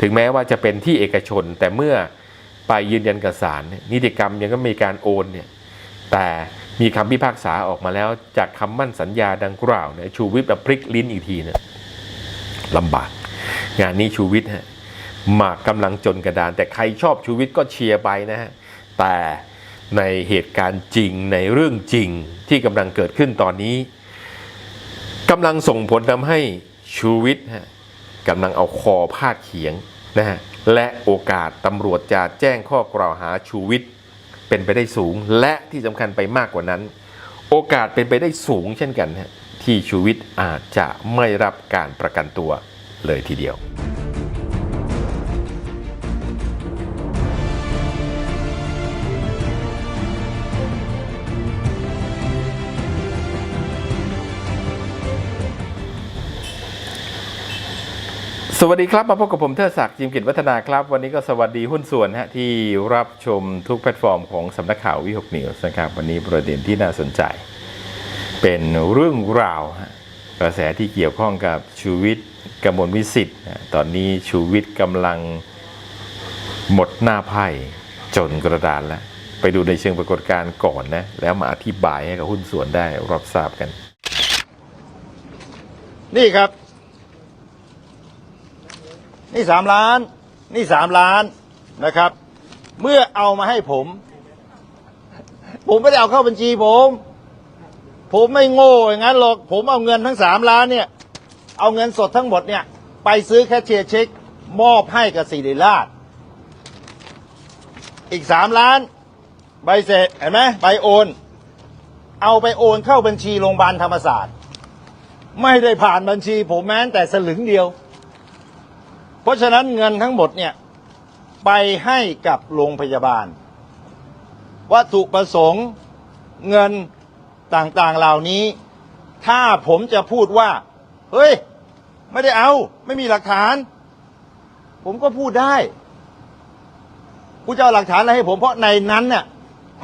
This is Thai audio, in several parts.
ถึงแม้ว่าจะเป็นที่เอกชน แต่เมื่อไปยืนยันกับศาลนิติกรรมยังก็มีการโอนเนี่ยแต่มีคำพิพากษาออกมาแล้วจากคำมั่นสัญญาดังกล่าวเนี่ยชูวิทย์แบบพลิกลิ้นอีกทีเนี่ยลำบาก งานนี้ชูวิทย์ฮะหมากกำลังจนกระดาน แต่ใครชอบชูวิทย์ก็เชียร์ไปนะฮะแต่ในเหตุการณ์จริงในเรื่องจริงที่กำลังเกิดขึ้นตอนนี้กำลังส่งผลทำให้ชูวิทย์ฮะ กำลังเอาคอพาดเขียงนะฮะและโอกาสตำรวจจะแจ้งข้อกล่าวหาชูวิทย์เป็นไปได้สูง และที่สำคัญไปมากกว่านั้น โอกาสเป็นไปได้สูงเช่นกันที่ชูวิทย์อาจจะไม่รับการประกันตัวเลยทีเดียว สวัสดีครับ มาพบกับผมเทิดศักดิ์จิมกิจวัฒนาครับ วันนี้ก็สวัสดีหุ้นส่วนฮะที่รับชมทุกแพลตฟอร์มของสำนักข่าววิหกนิวส์นะครับ วันนี้ประเด็นที่น่าสนใจ เป็นเรื่องราว กระแสที่เกี่ยวข้องกับชูวิทย์กมลวิสิทธิ์ตอนนี้ชูวิทย์กำลังหมดหน้าไพ่จนกระดานแล้วไปดูในเชิงปรากฏการณ์ก่อนนะแล้วมาอธิบายให้กับหุ้นส่วนได้รับทราบกัน นี่ครับ นี่สามล้าน นี่สามล้านนะครับ เมื่อเอามาให้ผม ผมไม่ได้เอาเข้าบัญชีผม ผมไม่โง่อย่างนั้นหรอก ผมเอาเงินทั้งสามล้านเนี่ย เอาเงินสดทั้งหมดเนี่ย ไปซื้อแคชเชียร์เช็ค มอบให้กับสิริราช อีกสามล้าน ใบเสร็จเห็นไหมใบโอน เอาไปโอนเข้าบัญชีโรงพยาบาลธรรมศาสตร์ ไม่ได้ผ่านบัญชีผมแม้แต่สลึงเดียว เพราะฉะนั้นเงินทั้งหมดเนี่ยไปให้กับโรงพยาบาล วัตถุประสงค์เงินต่างๆเหล่านี้ ถ้าผมจะพูดว่า เฮ้ย ไม่ได้เอา ไม่มีหลักฐาน ผมก็พูดได้กูจะเอาหลักฐานอะไรให้ผมเพราะในนั้นเนี่ย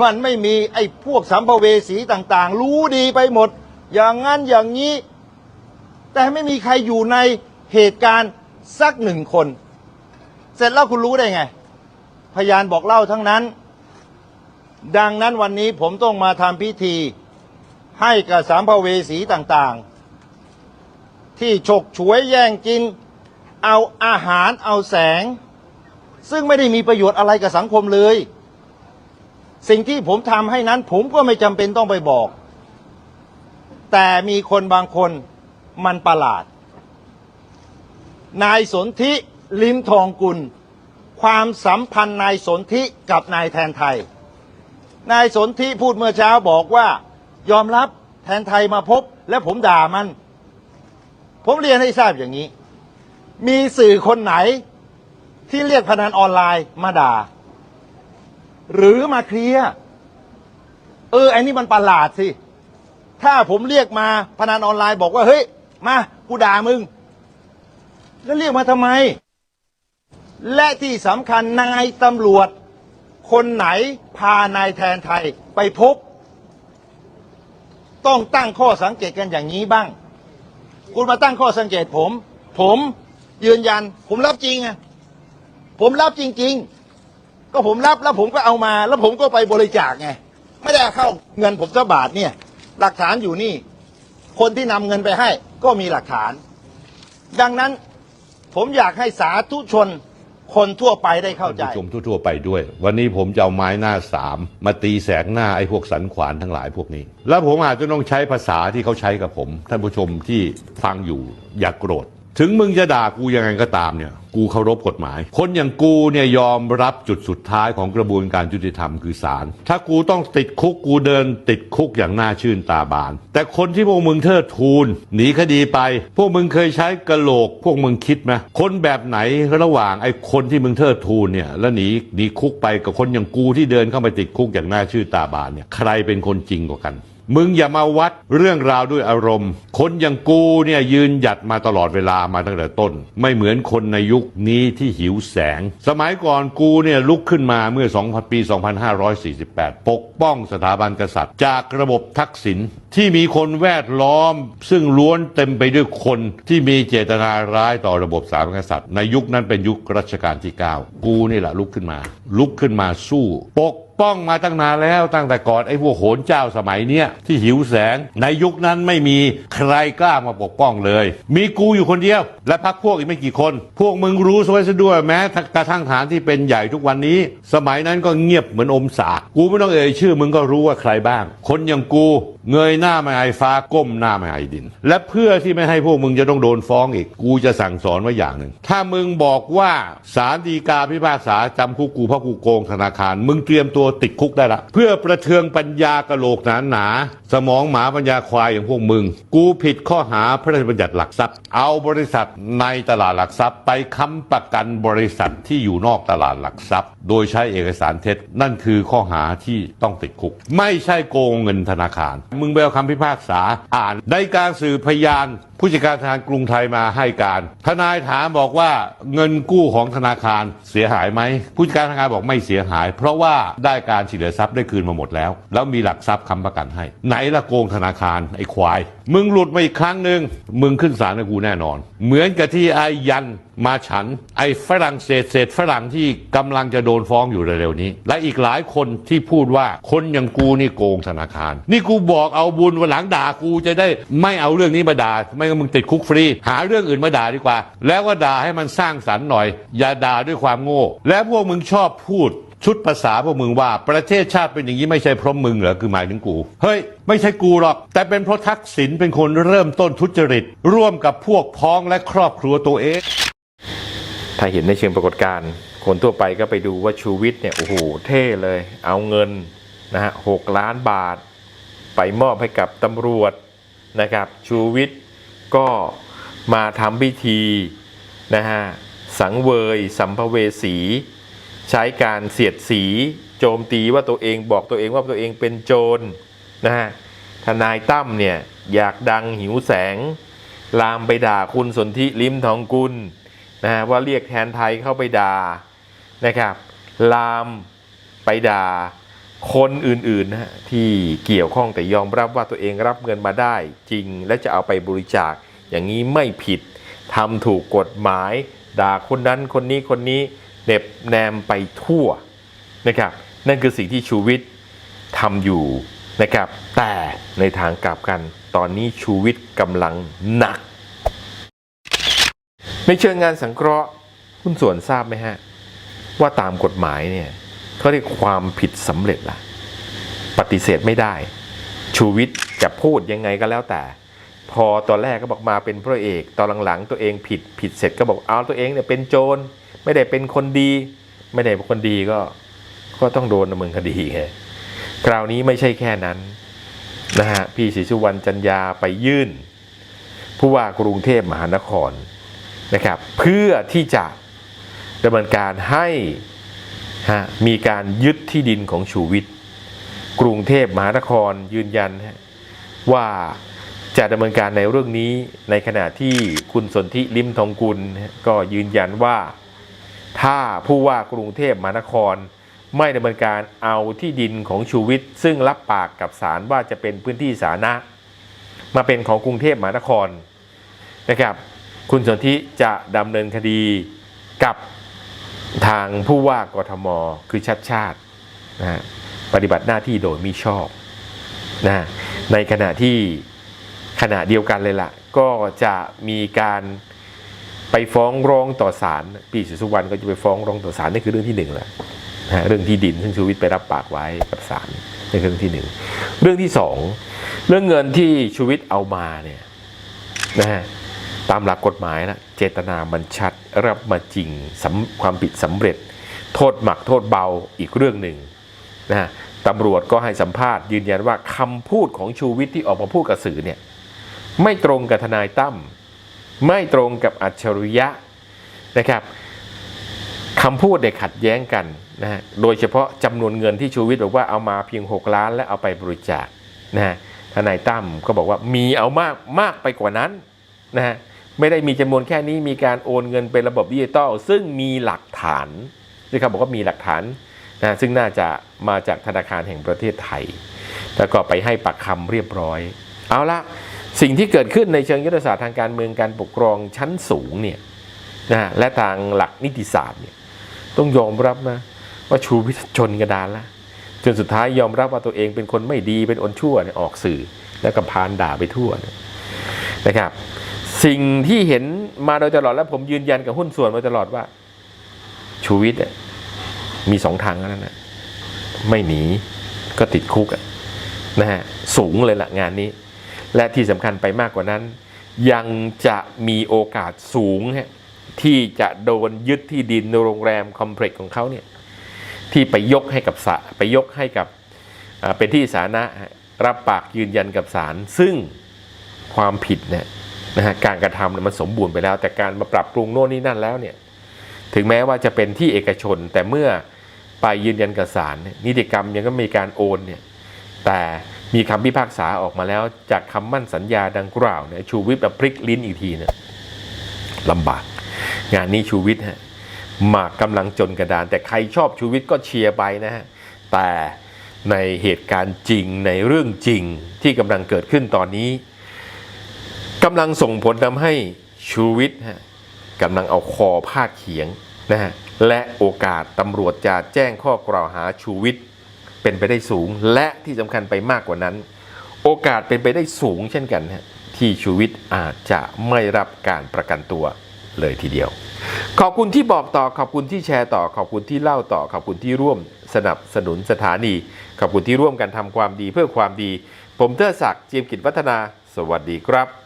มันไม่มีไอ้พวกสัมภเวสีต่างๆ รู้ดีไปหมด อย่างนั้นอย่างนี้ แต่ไม่มีใครอยู่ในเหตุการณ์ สักหนึ่งคน เสร็จแล้วคุณรู้ได้ไง พยานบอกเล่าทั้งนั้น ดังนั้นวันนี้ผมต้องมาทำพิธี ให้กับสามภเวสีต่างๆ ที่ฉกฉวยแย่งกิน เอาอาหารเอาแสง ซึ่งไม่ได้มีประโยชน์อะไรกับสังคมเลย สิ่งที่ผมทำให้นั้นผมก็ไม่จำเป็นต้องไปบอก แต่มีคนบางคนมันประหลาด นายสนธิลิมทองกุล ความสัมพันธ์นายสนธิกับนายแทนไทย นายสนธิพูดเมื่อเช้าบอกว่ายอมรับแทนไทยมาพบ และผมด่ามัน ผมเรียนให้ทราบอย่างนี้ มีสื่อคนไหนที่เรียกพนันออนไลน์มาด่า หรือมาเคลียร์เออไอ้นี่มันประหลาดสิ ถ้าผมเรียกมาพนันออนไลน์บอกว่า เฮ้ย มา กูด่ามึง แล้วเรียกมาทำไม และที่สำคัญนายตำรวจ คนไหนพานายแทนไทยไปพบ ต้องตั้งข้อสังเกตกันอย่างนี้บ้าง คุณมาตั้งข้อสังเกตผม ผมยืนยัน ผมรับจริงอะผมรับจริง ๆ ก็ผมรับแล้วผมก็เอามา แล้วผมก็ไปบริจาคไงไม่ได้เข้าเงินผมสักบาทเนี่ย หลักฐานอยู่นี่ คนที่นำเงินไปให้ ก็มีหลักฐาน ดังนั้น ผมอยากให้สาธุชนคนทั่วไปได้เข้าใจ ท่านผู้ชมทั่วๆไปด้วย วันนี้ผมจะเอาไม้หน้าสามมาตีแสกหน้าไอ้พวกสันขวานทั้งหลายพวกนี้ แล้วผมอาจจะต้องใช้ภาษาที่เขาใช้กับผม ท่านผู้ชมที่ฟังอยู่อย่ากโกรธ ถึงมึงจะด่ากูยังไงก็ตามเนี่ย กูเคารพกฎหมาย คนอย่างกูเนี่ยยอมรับจุดสุดท้ายของกระบวนการยุติธรรมคือศาลถ้ากูต้องติดคุกกูเดินติดคุกอย่างน่าชื่นตาบาน แต่คนที่พวกมึงเทิดทูน หนีคดีไป พวกมึงเคยใช้กระโหลก พวกมึงคิดไหมคนแบบไหนระหว่างไอ้คนที่มึงเทิดทูนเนี่ยแล้วหนีหนีคุกไปกับคนอย่างกูที่เดินเข้าไปติดคุกอย่างน่าชื่นตาบานเนี่ยใครเป็นคนจริงกว่ากัน มึงอย่ามาวัดเรื่องราวด้วยอารมณ์ คนอย่างกูเนี่ยยืนหยัดมาตลอดเวลามาตั้งแต่ต้น ไม่เหมือนคนในยุคนี้ที่หิวแสง สมัยก่อนกูเนี่ยลุกขึ้นมาเมื่อ 2,000 ปี 2548 ปกป้องสถาบันกษัตริย์ จากระบบทักษิณที่มีคนแวดล้อม ซึ่งล้วนเต็มไปด้วยคนที่มีเจตนาร้ายต่อระบบสาบันกษัตริย์ ในยุคนั้นเป็นยุครัชกาลที่ 9 กูนี่แหละลุกขึ้นมา ลุกขึ้นมาสู้ปก ป้องมาตั้งนานแล้วตั้งแต่ก่อนไอ้พวกโหนเจ้าสมัยเนี้ยที่หิวแสง ในยุคนั้นไม่มีใครกล้ามาปกป้องเลย มีกูอยู่คนเดียว และพักพวกอีกไม่กี่คน พวกมึงรู้ซะไว้ซะด้วยแม้กระทั่งฐานที่เป็นใหญ่ทุกวันนี้ สมัยนั้นก็เงียบเหมือนอมสากกูไม่ต้องเอ่ยชื่อมึงก็รู้ว่าใครบ้าง คนอย่างกู เงยหน้าไม่ไอฟ้าก้มหน้าไม่ไอดิน และเพื่อที่ไม่ให้พวกมึงจะต้องโดนฟ้องอีก กูจะสั่งสอนไว้อย่างหนึ่ง ถ้ามึงบอกว่าศาลฎีกาพิพากษาจำคุกกูเพราะกูโกงธนาคาร มึงเตรียมตัวติดคุกได้ละ เพื่อประเทืองปัญญากะโหลกหนาหนา สมองหมาปัญญาควายอย่างพวกมึง กูผิดข้อหาพระราชบัญญัติหลักทรัพย์ เอาบริษัทในตลาดหลักทรัพย์ ไปค้ำประกันบริษัทที่อยู่นอกตลาดหลักทรัพย์ โดยใช้เอกสารเท็จนั่นคือข้อหาที่ต้องติดคุก ไม่ใช่โกงเงินธนาคารมึงไปเอาคำพิพากษาอ่านในการสืบพยาน ผู้จัดการธนาคารกรุงไทยมาให้การ ทนายถามบอกว่าเงินกู้ของธนาคารเสียหายไหมผู้จัดการธนาคารบอกไม่เสียหาย เพราะว่าได้การเหลือทรัพย์ได้คืนมาหมดแล้ว แล้วมีหลักทรัพย์ค้ำประกันให้ ไหนละโกงธนาคารไอ้ควาย มึงหลุดมาอีกครั้งหนึ่งมึงขึ้นศาลกับกูแน่นอน เหมือนกับที่ไอ้ยันมาฉัน ไอ้ฝรั่งเศสเศษฝรั่งที่กำลังจะโดนฟ้องอยู่เร็วๆนี้ และอีกหลายคนที่พูดว่าคนอย่างกูนี่โกงธนาคาร นี่กูบอกอกเอาบุญวันหลังด่ากูจะได้ไม่เอาเรื่องนี้มาด่า ไม่งั้นมึงติดคุกฟรี หาเรื่องอื่นมาด่าดีกว่า แล้วก็ด่าให้มันสร้างสรรค์หน่อย อย่าด่าด้วยความโง่ และพวกมึงชอบพูดชุดภาษาพวกมึงว่าประเทศชาติเป็นอย่างนี้ไม่ใช่เพราะมึงเหรอคือหมายถึงกู เฮ้ย ไม่ใช่กูหรอก แต่เป็นเพราะทักษิณเป็นคนเริ่มต้นทุจริต ร่วมกับพวกพ้องและครอบครัวตัวเอง ถ้าเห็นในเชิงปรากฏการณ์คนทั่วไปก็ไปดูว่าชูวิทย์เนี่ยโอ้โหเท่เลย เอาเงินนะฮะหกล้านบาท ไปมอบให้กับตำรวจนะครับชูวิทย์ก็มาทำพิธีนะฮะสังเวยสัมภเวสี ใช้การเสียดสี โจมตีว่าตัวเองบอกตัวเองว่าตัวเองเป็นโจรนะฮะทนายตั้มเนี่ยอยากดังหิวแสง ลามไปด่าคุณสนธิลิ้มทองกุลนะฮะว่าเรียกแทนไทยเข้าไปด่านะครับ ลามไปด่า คนอื่นๆนะที่เกี่ยวข้องแต่ยอมรับว่าตัวเองรับเงินมาได้จริง และจะเอาไปบริจาค อย่างนี้ไม่ผิดทำถูกกฎหมาย ด่าคนนั้นคนนี้คนนี้เน็บแนมไปทั่วนะครับนั่นคือสิ่งที่ชูวิทย์ทำอยู่นะครับแต่ในทางกลับกันตอนนี้ชูวิทย์กำลังหนัก ในเชิงงานสังเคราะห์คุณส่วนทราบไหมฮะ ว่าตามกฎหมายเนี่ย เขาเรียกความผิดสำเร็จล่ะ ปฏิเสธไม่ได้ ชูวิทย์จะพูดยังไงก็แล้วแต่ พอตอนแรกก็บอกมาเป็นพระเอก ตอนหลังๆ ตัวเองผิดผิดเสร็จก็บอกเอาตัวเองเนี่ยเป็นโจรไม่ได้เป็นคนดี ไม่ได้เป็นคนดีก็ก็ต้องโดนดำเนินคดีไงคราวนี้ไม่ใช่แค่นั้นนะฮะพี่ศรีสุวรรณจันยาไปยื่น ผู้ว่ากรุงเทพมหานครนะครับ เพื่อที่จะดำเนินการให้ ฮะมีการยึดที่ดินของชูวิทย์กรุงเทพมหานครยืนยันว่าจะดำเนินการในเรื่องนี้ในขณะที่คุณสนธิลิมทองกุลก็ยืนยันว่า ถ้าผู้ว่ากรุงเทพมหานคร ไม่ดำเนินการเอาที่ดินของชูวิทย์ซึ่งรับปากกับศาลว่าจะเป็นพื้นที่สาธารณะ มาเป็นของกรุงเทพมหานครนะครับ คุณสนธิจะดำเนินคดีกับ ทางผู้ว่ากทมคือชัดชาตินะปฏิบัติหน้าที่โดยมิชอบนะในขณะที่ขณะเดียวกันเลยล่ะ ก็จะมีการไปฟ้องร้องต่อศาลปีศรีสุวรรณก็จะไปฟ้องร้องต่อศาลนี่คือเรื่องที่หนึ่งแหละนะฮะเรื่องที่ดินซึ่งชูวิทย์ไปรับปากไว้กับศาลนี่คือเรื่องที่หนึ่งเรื่องที่สองเรื่องเงินที่ชูวิทย์เอามาเนี่ยนะฮะ ตามหลักกฎหมายนะเจตนามันชัดรับมาจริงสความผิดสำเร็จ โทษหมักโทษเบาอีกเรื่องหนึ่งนะฮะตำรวจก็ให้สัมภาษณ์ยืนยันว่าคำพูดของชูวิทย์ที่ออกมาพูดกับสื่อเนี่ยไม่ตรงกับทนายตั้มไม่ตรงกับอัจฉริยะนะครับคำพูดเด็กขัดแย้งกันนะฮะโดยเฉพาะจำนวนเงินที่ชูวิทย์บอกว่าเอามาเพียง 6 ล้านและเอาไปบริจาคนะฮะทนายตั้มก็บอกว่ามีเอามากมากไปกว่านั้นนะฮะ ไม่ได้มีจำนวนแค่นี้มีการโอนเงินเป็นระบบดิจิตอลซึ่งมีหลักฐานที่เขาบอกว่ามีหลักฐานนะซึ่งน่าจะมาจากธนาคารแห่งประเทศไทย แล้วก็ไปให้ปากคำเรียบร้อย เอาละสิ่งที่เกิดขึ้นในเชิงยุทธศาสตร์ทางการเมืองการปกครองชั้นสูงเนี่ยนะและทางหลักนิติศาสตร์เนี่ยต้องยอมรับนะว่าชูวิทย์ชนกระดานล้วจนสุดท้ายยอมรับว่าตัวเองเป็นคนไม่ดีเป็นอนชั่วออกสื่อแล้วก็พานด่าไปทั่วนะครับ สิ่งที่เห็นมาโดยตลอดและผมยืนยันกับหุ้นส่วนมาตลอดว่า ชูวิทย์มีสองทางแล้วนะไม่หนีก็ติดคุกนะฮะสูงเลยละงานนี้ และที่สำคัญไปมากกว่านั้น ยังจะมีโอกาสสูงฮะที่จะโดนยึดที่ดินโรงแรมคอมเพล็กซ์ของเขาเนี่ยที่ไปยกให้กับศาไปยกให้กับเป็นที่สาธารณะรับปากยืนยันกับศาลซึ่งความผิดเนี่ย นะฮะการกระทำเนี่ยมันสมบูรณ์ไปแล้ว แต่การมาปรับปรุงโน่นนี่นั่นแล้วเนี่ยถึงแม้ว่าจะเป็นที่เอกชน แต่เมื่อไปยืนยันกับศาลนี่ยนิติกรรมยังก็มีการโอนเนี่ยแต่มีคำพิพากษาออกมาแล้ว จากคำมั่นสัญญาดังกล่าวเนี่ยชูวิทย์แบบพลิกลิ้นอีกทีเนี่ยลำบาก งานนี้ชูวิทย์ฮะหมากกำลังจนกระดาน แต่ใครชอบชูวิทย์ก็เชียร์ไปนะฮะแต่ในเหตุการณ์จริงในเรื่องจริงที่กำลังเกิดขึ้นตอนนี้ กำลังส่งผลทำให้ชูวิทย์ฮะกำลังเอาคอพาดเขียงนะฮะและโอกาสตำรวจจะแจ้งข้อกล่าวหาชูวิทย์เป็นไปได้สูง และที่สำคัญไปมากกว่านั้น โอกาสเป็นไปได้สูงเช่นกันฮะที่ชูวิทย์อาจจะไม่รับการประกันตัวเลยทีเดียว ขอบคุณที่บอกต่อขอบคุณที่แชร์ต่อขอบคุณที่เล่าต่อขอบคุณที่ร่วมสนับสนุนสถานี ขอบคุณที่ร่วมกันทำความดีเพื่อความดี ผมเทอศักดิ์เจียมกิจวัฒนา สวัสดีครับ